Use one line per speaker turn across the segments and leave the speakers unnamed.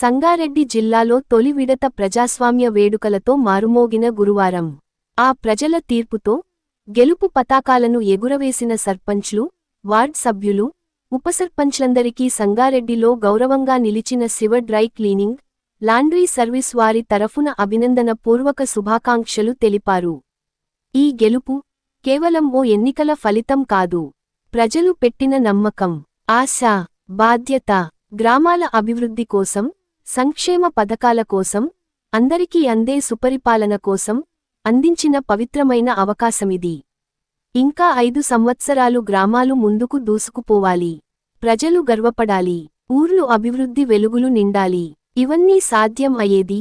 సంగారెడ్డి జిల్లాలో తొలి విడత ప్రజాస్వామ్య వేడుకలతో మారుమోగిన గురువారం. ఆ ప్రజల తీర్పుతో గెలుపు పతాకాలను ఎగురవేసిన సర్పంచ్లు వార్డ్ సభ్యులు ఉపసర్పంచ్లందరికీ సంగారెడ్డిలో గౌరవంగా నిలిచిన Shiva dry cleaning laundry service వారి తరఫున అభినందన పూర్వక శుభాకాంక్షలు తెలిపారు. ఈ గెలుపు కేవలం ఓ ఎన్నికల ఫలితం కాదు. ప్రజలు పెట్టిన నమ్మకం ఆశ బాధ్యత గ్రామాల అభివృద్ధి కోసం సంక్షేమ పథకాల కోసం అందరికీ అందే సుపరిపాలన కోసం అందించిన పవిత్రమైన అవకాశమిది. ఇంకా ఐదు సంవత్సరాలు గ్రామాలు ముందుకు దూసుకుపోవాలి. ప్రజలు గర్వపడాలి. ఊర్లు అభివృద్ధి వెలుగులు నిండాలి. ఇవన్నీ సాధ్యం అయ్యేది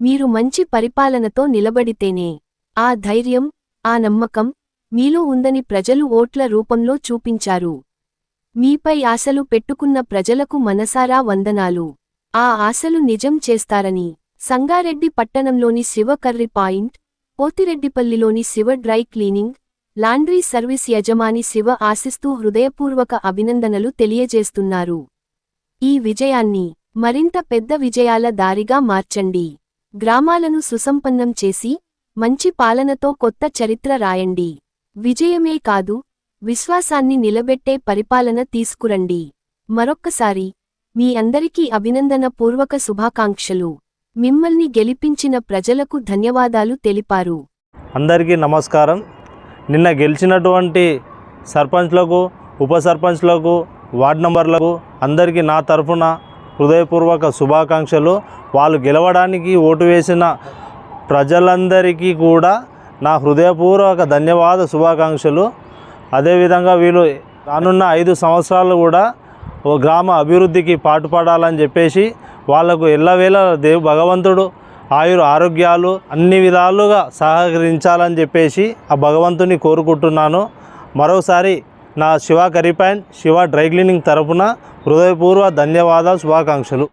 మీరు మంచి పరిపాలనతో నిలబడితేనే. ఆ ధైర్యం ఆ నమ్మకం మీలో ఉందని ప్రజలు ఓట్ల రూపంలో చూపించారు. మీపై ఆశలు పెట్టుకున్న ప్రజలకు మనసారా వందనాలు. ఆ ఆశలు నిజం చేస్తారని సంగారెడ్డి పట్టణంలోని Shiva curry point పోతిరెడ్డిపల్లిలోని Shiva dry cleaning laundry service యజమాని శివ ఆశిస్తూ హృదయపూర్వక అభినందనలు తెలియజేస్తున్నారు. ఈ విజయాన్ని మరింత పెద్ద విజయాల దారిగా మార్చండి. గ్రామాలను సుసంపన్నం చేసి మంచి పాలనతో కొత్త చరిత్ర రాయండి. విజయమే కాదు విశ్వాసాన్ని నిలబెట్టే పరిపాలన తీసుకురండి. మరొక్కసారి మీ అందరికీ అభినందన పూర్వక శుభాకాంక్షలు. మిమ్మల్ని గెలిపించిన ప్రజలకు ధన్యవాదాలు తెలిపారు.
అందరికీ నమస్కారం. నిన్న గెలిచినటువంటి సర్పంచ్లకు ఉప సర్పంచ్లకు వార్డ్ నంబర్లకు అందరికీ నా తరఫున హృదయపూర్వక శుభాకాంక్షలు. వాళ్ళు గెలవడానికి ఓటు వేసిన ప్రజలందరికీ కూడా నా హృదయపూర్వక ధన్యవాద శుభాకాంక్షలు. అదేవిధంగా వీళ్ళు రానున్న ఐదు సంవత్సరాలు కూడా ఓ గ్రామ అభివృద్ధికి పాటుపడాలని చెప్పేసి వాళ్ళకు ఎల్లవేళ దేవు భగవంతుడు ఆయుర ఆరోగ్యాలు అన్ని విధాలుగా సహకరించాలని చెప్పేసి ఆ భగవంతుని కోరుకుంటున్నాను. మరోసారి నా Shiva curry Shiva dry cleaning తరపున హృదయపూర్వ ధన్యవాదాలు శుభాకాంక్షలు.